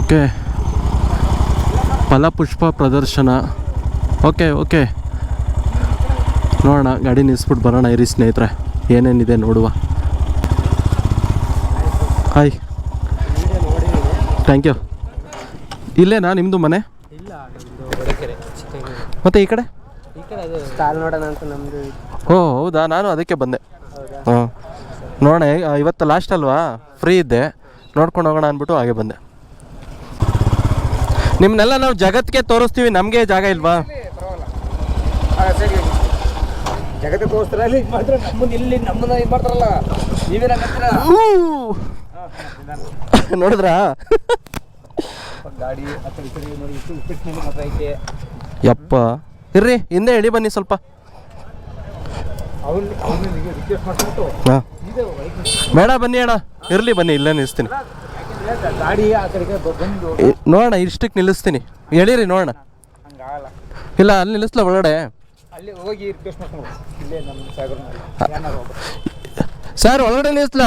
Okay. ಫಲಪುಷ್ಪ ಪ್ರದರ್ಶನ. Okay okay. ನೋಡೋಣ ಗಾಡಿ ನಿಲ್ಲಿಸ್ಬಿಟ್ಟು ಬರೋಣ ಇರಿ ಸ್ನೇಹಿತರೆ. ಏನೇನಿದೆ ನೋಡುವ. ಹಾಯ್ ಥ್ಯಾಂಕ್ ಯು ಇಲ್ಲೇನಾ ನಿಮ್ಮದು ಮನೆ? ಮತ್ತೆ ಈ ಕಡೆ? ಓ ಹೌದಾ? ನಾನು ಅದಕ್ಕೆ ಬಂದೆ. ಹಾಂ ನೋಡೋಣ ಇವತ್ತು ಲಾಸ್ಟ್ ಅಲ್ವಾ? ಫ್ರೀ ಇದ್ದೆ. ನೋಡ್ಕೊಂಡು ಹೋಗೋಣ ಅಂದ್ಬಿಟ್ಟು ಹಾಗೆ ಬಂದೆ. ನಿಮ್ಮನ್ನೆಲ್ಲ ನಾವು ಜಗತ್ತಿಗೆ ತೋರಿಸ್ತೀವಿ ನಮಗೆ ಜಾಗ ಇಲ್ವಾ? ಸರಿ ಜಗತ್ತು ತೋರಿಸ್ತಾರ? ಇಲ್ಲಿ ಮಾತ್ರ ನಮ್ಮನ್ನ ಇಲ್ಲಿ ನಮ್ಮನ್ನ ಇದು ಮಾಡ್ತಾರಲ್ಲ. ನೀವೇನ ನೋಡಿದ್ರಾ? ಗಾಡಿ ಆ ಕಡೆ ಈ ಕಡೆ ನೋಡಿ ಇಷ್ಟು ಉಪ್ಪಿಟ್ಟಿನಲ್ಲಿ ಮಾತ್ರ ಐತೆ. ಯಪ್ಪ. ಇರ್ರಿ ಹಿಂದೆ ಹೇಳಿ ಬನ್ನಿ ಸ್ವಲ್ಪ. ಅವ್ನು ಅವ್ನು ರಿಕ್ವೆಸ್ಟ್ ಮಾಡ್ಬಿಟ್ಟು ಹಾಂ. ಇದೆ ಬೇಡ ಬನ್ನಿ ಅಣ್ಣ. ಇರಲಿ ಬನ್ನಿ ಇಲ್ಲೇ ನಿಲ್ಲಿಸ್ತೀನಿ. ನೋಡೋಣ ಇಷ್ಟಕ್ಕೆ ನಿಲ್ಲಿಸ್ತೀನಿ. ಹೇಳಿರಿ ನೋಡೋಣ ಇಲ್ಲ ಅಲ್ಲಿ ನಿಲ್ಲಿಸ್ಲ ಒಳಗಡೆ. ಸರ್ ಒಳಗಡೆ ನಿಲ್ಲಿಸ್ಲ?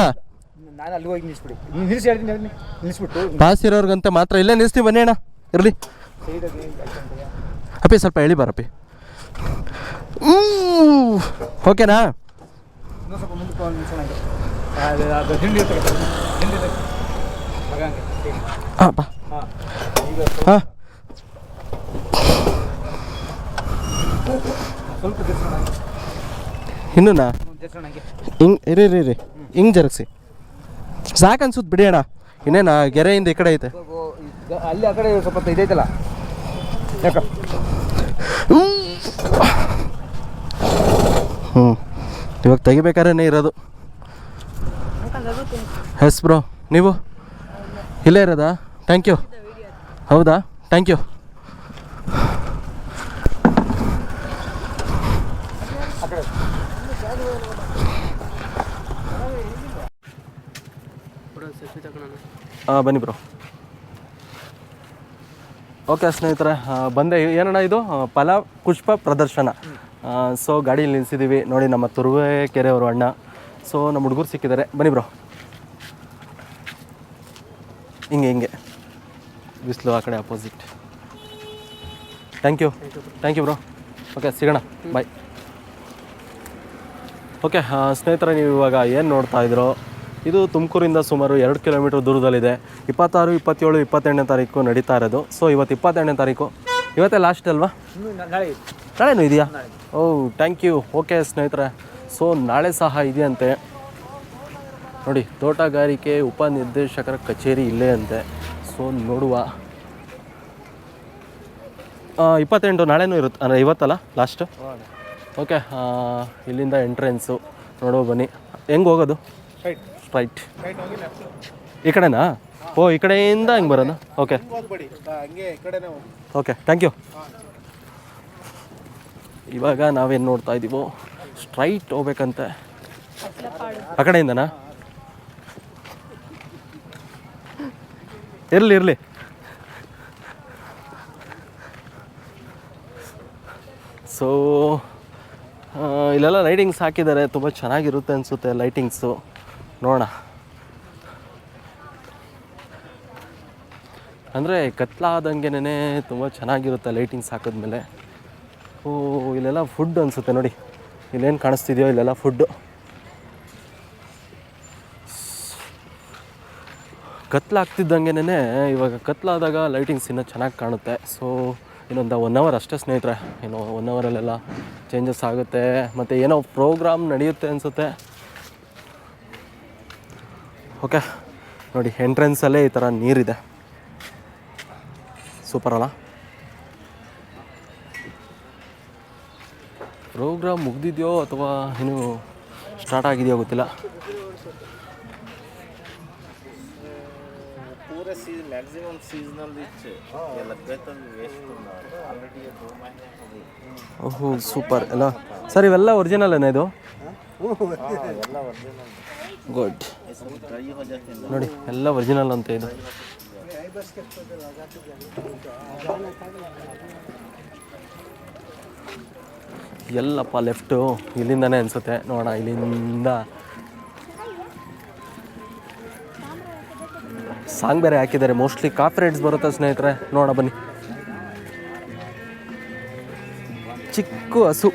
ಪಾಸ್ ಇರೋರ್ಗಂತ ಮಾತ್ರ ಇಲ್ಲೇ ನಿಲ್ಲಿಸ್ತೀವಿ ಬನ್ನಿ ಅಣ್ಣ. ಇರಲಿ. ಅಪ್ಪಿ ಸ್ವಲ್ಪ ಹೇಳಿ ಬಾರಪ್ಪಿ ಓಕೆನಾ ಇನ್ನೂ ಸ್ವಲ್ಪ ಮುಂದಕ್ಕೆ ಹೋಗಿ ನಿಲ್ಸೋಣ ಹಂಗೆ. ಅದು ಅದು ಹಿಂಡಿ ಇರ್ತದೆ ಹಿಂಡಿ ಇರ್ತದೆ. ಮಗ ಹಂಗೆ ಹಾಂ ಬಾ. ಹಾಂ. ಇನ್ನೂನಾ? ಹಂಗೆ ಇರಿ ರೀ ರೀ ಹಿಂಗ್ ಜರಗ್ಸಿ. ಸಾಕು ಅನ್ಸುತ್ತೆ ಬಿಡಿ ಅಣ್ಣ. ಇನ್ನೇನಾ ಗೆರೆಯಿಂದ ಈ ಕಡೆ ಐತೆ. ಅಲ್ಲಿ ಆ ಕಡೆ ಸ್ವಲ್ಪ ಇದೈತಲ್ಲ. ಯಾಕ? ಹ್ಞೂ ಇವಾಗ ತೆಗಿಬೇಕಾದ್ರೆ ಇರೋದು. ಎಸ್ ಬ್ರೋ ನೀವು? ಇಲ್ಲೇ ಇರೋದಾ? ಥ್ಯಾಂಕ್ ಯು ಹೌದಾ? ಥ್ಯಾಂಕ್ ಯು ಹಾಂ ಬನ್ನಿ ಬ್ರೋ ಓಕೆ ಸ್ನೇಹಿತರೆ ಬಂದೆ. ಏನಣ್ಣ ಇದು? ಫಲ ಪುಷ್ಪ ಪ್ರದರ್ಶನ. ಸೊ ಗಾಡಿಯಲ್ಲಿ ನಿಲ್ಲಿಸಿದ್ದೀವಿ ನೋಡಿ, ನಮ್ಮ ತುರುವೆ ಕೆರೆಯವರು ಅಣ್ಣ. ಸೊ ನಮ್ಮ ಹುಡುಗರು ಸಿಕ್ಕಿದ್ದಾರೆ. ಬನ್ನಿ ಬ್ರೋ ಹಿಂಗೆ ಹಿಂಗೆ. ಬಿಸಿಲು ಆ ಕಡೆ opposite thank you thank you bro okay ಸಿಗೋಣ. ಬಾಯ್ ಓಕೆ ಸ್ನೇಹಿತರೆ, ನೀವು ಇವಾಗ ಏನು ನೋಡ್ತಾ ಇದ್ರೋ, ಇದು ತುಮಕೂರಿಂದ ಸುಮಾರು ಎರಡು ಕಿಲೋಮೀಟ್ರ್ ದೂರದಲ್ಲಿದೆ. ಇಪ್ಪತ್ತಾರು, ಇಪ್ಪತ್ತೇಳು, ಇಪ್ಪತ್ತೆಂಟನೇ ತಾರೀಕು ನಡೀತಾ ಇರೋದು. ಸೊ ಇವತ್ತು ಇಪ್ಪತ್ತೆಂಟನೇ ತಾರೀಕು. ಇವತ್ತೇ ಲಾಸ್ಟ್ ಅಲ್ವಾ? ನಾಳೆನು ಇದೆಯಾ? ಓ ಥ್ಯಾಂಕ್ ಯು ಓಕೆ ಸ್ನೇಹಿತರೆ. ಸೊ ನಾಳೆ ಸಹ ಇದೆಯಂತೆ. ನೋಡಿ, ತೋಟಗಾರಿಕೆ ಉಪನಿರ್ದೇಶಕರ ಕಚೇರಿ ಇಲ್ಲೇ ಅಂತೆ. ಸೊ ನೋಡುವ. ಆ, ಇಪ್ಪತ್ತೆಂಟು ನಾಳೆನೂ ಇರುತ್ತೆ ಅಂದರೆ ಇವತ್ತಲ್ಲ ಲಾಸ್ಟ್ ಓಕೆ ಇಲ್ಲಿಂದ ಎಂಟ್ರೆನ್ಸು ನೋಡುವ ಬನ್ನಿ. ಹೆಂಗೆ ಹೋಗೋದು? ರೈಟ್ ಸ್ಟ್ರೈಟ್ ರೈಟ್ ಹೋಗಿ ಲೆಫ್ಟ್ ಈ ಕಡೆನಾ? ಓ ಈ ಕಡೆಯಿಂದ ಹಿಂಗೆ ಬರೋಣ ಓಕೆ ಓಕೆ ಥ್ಯಾಂಕ್ ಯು ಇವಾಗ ನಾವೇನು ನೋಡ್ತಾ ಇದ್ದೀವೋ ಸ್ಟ್ರೈಟ್ ಹೋಗ್ಬೇಕಂತೆ. ಆ ಕಡೆಯಿಂದನಾ? ಇರಲಿ ಇರಲಿ. ಸೊ ಇಲ್ಲೆಲ್ಲ ಲೈಟಿಂಗ್ಸ್ ಹಾಕಿದ್ದಾರೆ. ತುಂಬ ಚೆನ್ನಾಗಿರುತ್ತೆ ಅನಿಸುತ್ತೆ ಲೈಟಿಂಗ್ಸು ನೋಡೋಣ. ಅಂದರೆ ಕತ್ಲಾದಂಗೆನೇ ತುಂಬ ಚೆನ್ನಾಗಿರುತ್ತೆ ಲೈಟಿಂಗ್ಸ್ ಹಾಕಿದ್ಮೇಲೆ. ಓ, ಇಲ್ಲೆಲ್ಲ ಫುಡ್ ಅನಿಸುತ್ತೆ ನೋಡಿ. ಇಲ್ಲೇನು ಕಾಣಿಸ್ತಿದೆಯೋ ಇಲ್ಲೆಲ್ಲ ಫುಡ್ಡು ಕತ್ಲಾಗ್ತಿದ್ದಂಗೆನೇ ಇವಾಗ ಕತ್ಲಾದಾಗ ಲೈಟಿಂಗ್ಸ್ ಇನ್ನೂ ಚೆನ್ನಾಗಿ ಕಾಣುತ್ತೆ. ಸೊ ಇನ್ನೊಂದು ಒನ್ ಅವರ್ ಅಷ್ಟೇ ಸ್ನೇಹಿತರೆ. ಇನ್ನು ಒನ್ ಅವರಲ್ಲೆಲ್ಲ ಚೇಂಜಸ್ ಆಗುತ್ತೆ. ಮತ್ತು ಏನೋ ಪ್ರೋಗ್ರಾಮ್ ನಡೆಯುತ್ತೆ ಅನಿಸುತ್ತೆ. ಓಕೆ ನೋಡಿ ಎಂಟ್ರೆನ್ಸಲ್ಲೇ ಈ ಥರ ನೀರಿದೆ. ಸೂಪರ್ ಅಲ್ಲ? ಪ್ರೋಗ್ರಾಮ್ ಮುಗ್ದಿದೆಯೋ ಅಥವಾ ಇನ್ನೂ ಸ್ಟಾರ್ಟ್ ಆಗಿದೆಯೋ ಗೊತ್ತಿಲ್ಲ. ಈಗ ಸೀಸನ್ ಮ್ಯಾಕ್ಸಿಮಮ್ ಸೀಸನಲ್ ಇತ್ತು. ಎಲ್ಲ ಬೇಕಂದು ವೇಸ್ಟ್ ಆಲ್ರೆಡಿ ದೋ ಮಹಿನೆ ಓಹೋ ಸೂಪರ್ ಅಲ್ಲ ಸರ್ ಇವೆಲ್ಲ ಒರಿಜಿನಲ್ ಏನ ಇದು? ಎಲ್ಲ ಒರಿಜಿನಲ್ ಗುಡ್ ನೋಡಿ ಎಲ್ಲ ಒರಿಜಿನಲ್ ಅಂತ ಇದು. ಎಲ್ಲಪ್ಪ ಲೆಫ್ಟು ಇಲ್ಲಿಂದನೇ ಅನ್ಸುತ್ತೆ. ನೋಡೋಣ ಇಲ್ಲಿಂದ ಸಾಂಗ್ ಬೇರೆ ಹಾಕಿದ್ದಾರೆ. ಮೋಸ್ಟ್ಲಿ ಕಾಫಿ ಬರುತ್ತೆ ಸ್ನೇಹಿತರೆ. ನೋಡ ಬನ್ನಿ. ಚಿಕ್ಕ ಹಸು.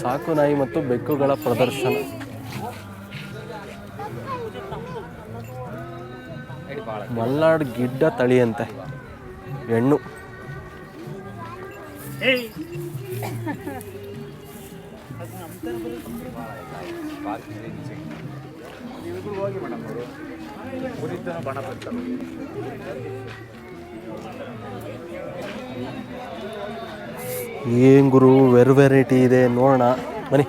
ಸಾಕು ನಾಯಿ ಮತ್ತು ಬೆಕ್ಕುಗಳ ಪ್ರದರ್ಶನ. ಮಲ್ನಾಡ್ ಗಿಡ್ಡ ತಳಿ ಅಂತೆ ಹೆಣ್ಣು ಏನ್ ಗುರು ವೆರ್ ವೆರೈಟಿ ಇದೆ ನೋಡೋಣ. ಬನ್ನಿ.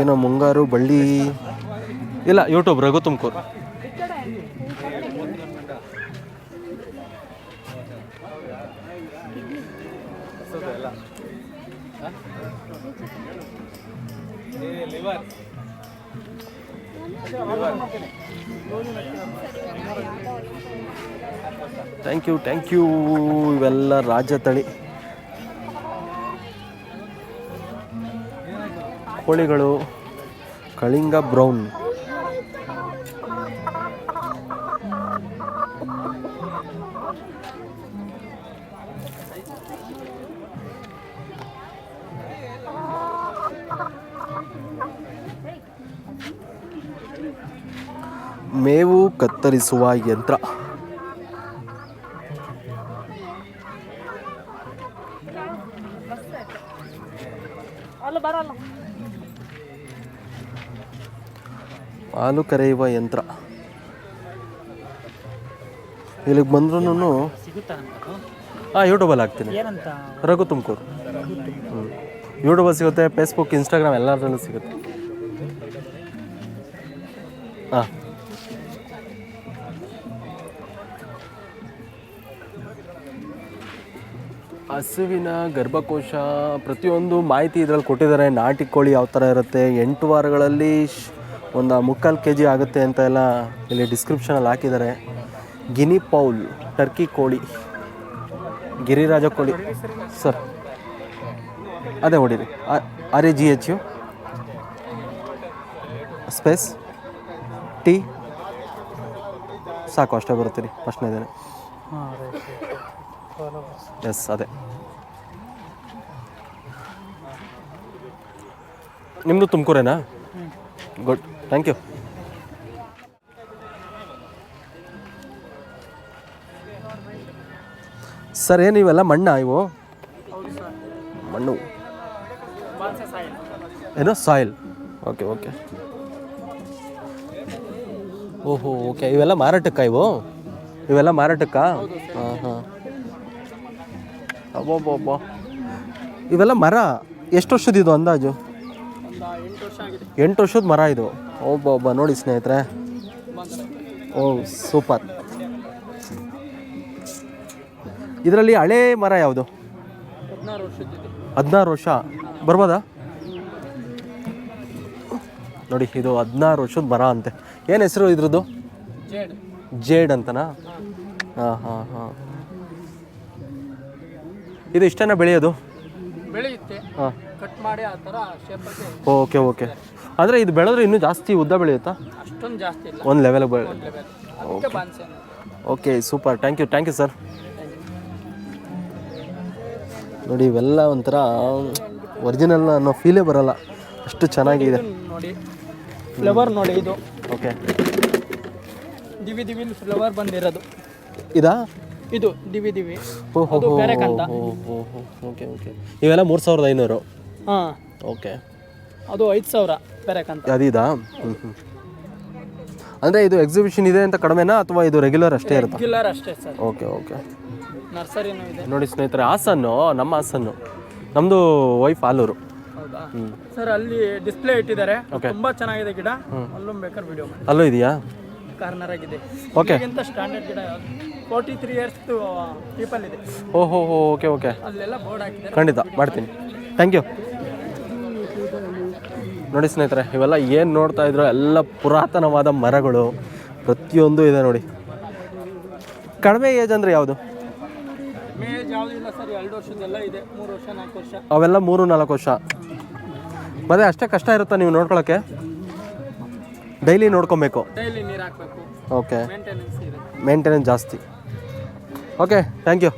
ಏನೋ ಮುಂಗಾರು ಬಳ್ಳಿ. ಇಲ್ಲ YouTube Raghu Tumakuru. Thank you thank you ಇವೆಲ್ಲ ರಾಜ ತಳಿ. ಕೋಳಿಗಳು ಕಳಿಂಗ ಬ್ರೌನ್. ಮೇವು ಕತ್ತರಿಸುವ ಯಂತ್ರ. ಹಾಲು ಕರೆಯುವ ಯಂತ್ರ. ಇಲ್ಲಿಗೆ ಬಂದ್ರೂ ಹಾಂ ಯೂಟ್ಯೂಬಲ್ಲಿ ಹಾಕ್ತೀನಿ. ರಘು ತುಮಕೂರು. ಹ್ಞೂ ಯೂಟ್ಯೂಬಲ್ಲಿ ಸಿಗುತ್ತೆ ಫೇಸ್ಬುಕ್ ಇನ್ಸ್ಟಾಗ್ರಾಮ್ ಎಲ್ಲದರಲ್ಲೂ ಸಿಗುತ್ತೆ. ಹಾಂ. ಹಸುವಿನ ಗರ್ಭಕೋಶ ಪ್ರತಿಯೊಂದು ಮಾಹಿತಿ ಇದರಲ್ಲಿ ಕೊಟ್ಟಿದ್ದಾರೆ. ನಾಟಿ ಕೋಳಿ ಯಾವ ಥರ ಇರುತ್ತೆ? ಎಂಟು ವಾರಗಳಲ್ಲಿ ಒಂದು ಮುಕ್ಕಾಲು ಕೆ ಜಿ ಆಗುತ್ತೆ ಅಂತ ಎಲ್ಲ ಇಲ್ಲಿ ಡಿಸ್ಕ್ರಿಪ್ಷನಲ್ಲಿ ಹಾಕಿದ್ದಾರೆ. ಗಿನಿ ಪೌಲ್, ಟರ್ಕಿ ಕೋಳಿ, ಗಿರಿರಾಜ ಕೋಳಿ. ಸರ್, ಅದೇ ಹೊಡೀರಿ. R A G H U. Space, T. ಸಾಕು, ಅಷ್ಟೇ ಬರುತ್ತೀರಿ. ಫಸ್ಟ್ನೇದೇನೆ ಎಸ್ ಅದೇ. ನಿಮ್ಮದು ತುಮಕೂರೇನಾ? ಗುಡ್ ಥ್ಯಾಂಕ್ ಯು ಸರ್ ಏನು ಇವೆಲ್ಲ? ಮಣ್ಣ ಇವು? ಮಣ್ಣು. ಏನೋ ಸಾಯಿಲ್ ಓಕೆ ಓಕೆ ಓಹೋ ಓಕೆ ಇವೆಲ್ಲ ಮಾರಾಟಕ್ಕ ಇವು? ಇವೆಲ್ಲ ಮಾರಾಟಕ್ಕ? ಹಾಂ ಹಾಂ. ಅಬ್ಬ ಇವೆಲ್ಲ ಮರ? ಎಷ್ಟು ವರ್ಷದ ಇದು ಅಂದಾಜು? ಎಂಟು ವರ್ಷದ ಮರ ಇದು. ಒಬ್ಬೊಬ್ಬ ನೋಡಿ ಸ್ನೇಹಿತರೆ. ಓ ಸೂಪರ್. ಇದರಲ್ಲಿ ಹಳೆ ಮರ ಯಾವುದು? ಹದಿನಾರು ವರ್ಷ ಬರ್ಬೋದಾ? ನೋಡಿ ಇದು ಹದಿನಾರು ವರ್ಷದ ಮರ ಅಂತೆ. ಏನು ಹೆಸರು ಇದ್ರದ್ದು? ಜೇಡ್. ಅಂತನಾ? ಹಾಂ ಹಾಂ ಹಾಂ. ಇದು ಇಷ್ಟನ ಬೆಳೆಯೋದು? ಬೆಳೆಯುತ್ತೆ. ಹಾಂ. ಕಟ್ ಮಾಡಿ ಆ ಥರ ಶೇಪಲ್ಲಿ ಓಕೆ ಓಕೆ. ಅಂದರೆ ಇದು ಬೆಳೆದ್ರೆ ಇನ್ನೂ ಜಾಸ್ತಿ ಉದ್ದ ಬೆಳೆಯುತ್ತಾ? ಅಷ್ಟೊಂದು ಜಾಸ್ತಿ ಇಲ್ಲ. ಒಂದು ಲೆವೆಲ್ ಬೆಳೆ level okay super thank you thank you sir ನೋಡಿ ಇವೆಲ್ಲ ಒಂಥರ ಒರಿಜಿನಲ್ ಅನ್ನೋ ಫೀಲೇ ಬರಲ್ಲ. ಅಷ್ಟು ಚೆನ್ನಾಗಿದೆ. ನೋಡಿ ಫ್ಲವರ್ ನೋಡಿ ಇದು. ಓಕೆ ದಿವಿ ದಿವಿ ಫ್ಲವರ್ ಬಂದಿರೋದು. ಇದಾ? ಇದು ದಿವಿ ದಿವಿ. ಓಕೆ ಓಕೆ ಇವೆಲ್ಲ ಮೂರು ಸಾವಿರದ ಐನೂರು. ಹಾಂ. ಓಕೆ ಅದು ಐದು ಸಾವಿರ ಬೇರೆ ಕಂತ ಅದಿದಾ? ಹ್ಞೂ ಹ್ಞೂ ಅಂದರೆ ಇದು ಎಕ್ಸಿಬಿಷನ್ ಇದೆ ಅಂತ ಕಡಿಮೆನಾ ಅಥವಾ ಇದು ರೆಗ್ಯುಲರ್ ಅಷ್ಟೇ ಇರುತ್ತೆ? ರೆಗ್ಯುಲರ್ ಅಷ್ಟೇ ಸರ್. ಓಕೆ ಓಕೆ ನರ್ಸರಿನೂ ಇದೆ. ನೋಡಿ ಸ್ನೇಹಿತರೆ ಹಾಸನ್ನು ನಮ್ಮ ಹಾಸನ್ನು. ನಮ್ಮದು ವೈಫ್ ಆಲೂರು ಹೌದಾ? ಸರ್ ಅಲ್ಲಿ ಡಿಸ್ಪ್ಲೇ ಇಟ್ಟಿದ್ದಾರೆ. ತುಂಬಾ ಚೆನ್ನಾಗಿದೆ ಗಿಡ. ಅಲ್ಲೂ ಬೇಕಾದ್ರೆ ವಿಡಿಯೋ ಮಾಡಿ. ಅಲ್ಲೂ ಇದೆಯಾ? ಕಾರ್ನರ್ ಆಗಿದೆ. ಓಕೆ ಇಲ್ಲಿಗಿಂತ ಸ್ಟ್ಯಾಂಡರ್ಡ್ ಗಿಡ ಫೋರ್ಟಿ ತ್ರೀ ಇಯರ್ಸ್ ಪೀಪಲ್ ಇದೆ. ಓಹೋ ಓಕೆ ಓಕೆ ಅಲ್ಲೆಲ್ಲ ಬೋರ್ಡ್ ಹಾಕಿದ್ದಾರೆ. ಖಂಡಿತ ಮಾಡ್ತೀನಿ. ಥ್ಯಾಂಕ್ ಯು ನೋಡಿ ಸ್ನೇಹಿತರೆ ಇವೆಲ್ಲ ಏನು ನೋಡ್ತಾ ಇದ್ರು ಎಲ್ಲ ಪುರಾತನವಾದ ಮರಗಳು. ಪ್ರತಿಯೊಂದು ಇದೆ ನೋಡಿ. ಕಡಿಮೆ ಏಜ್ ಅಂದರೆ ಯಾವುದು? ಅವೆಲ್ಲ ಮೂರು ನಾಲ್ಕು ವರ್ಷ. ಮತ್ತೆ ಅಷ್ಟೇ ಕಷ್ಟ ಇರುತ್ತಾ ನೀವು ನೋಡ್ಕೊಳ್ಳೋಕ್ಕೆ ಡೈಲಿ ನೋಡ್ಕೊಬೇಕು. ಡೈಲಿ ನೀರು ಹಾಕಬೇಕು. ಓಕೆ ಮೇಂಟೆನೆನ್ಸ್ ಜಾಸ್ತಿ. Okay thank you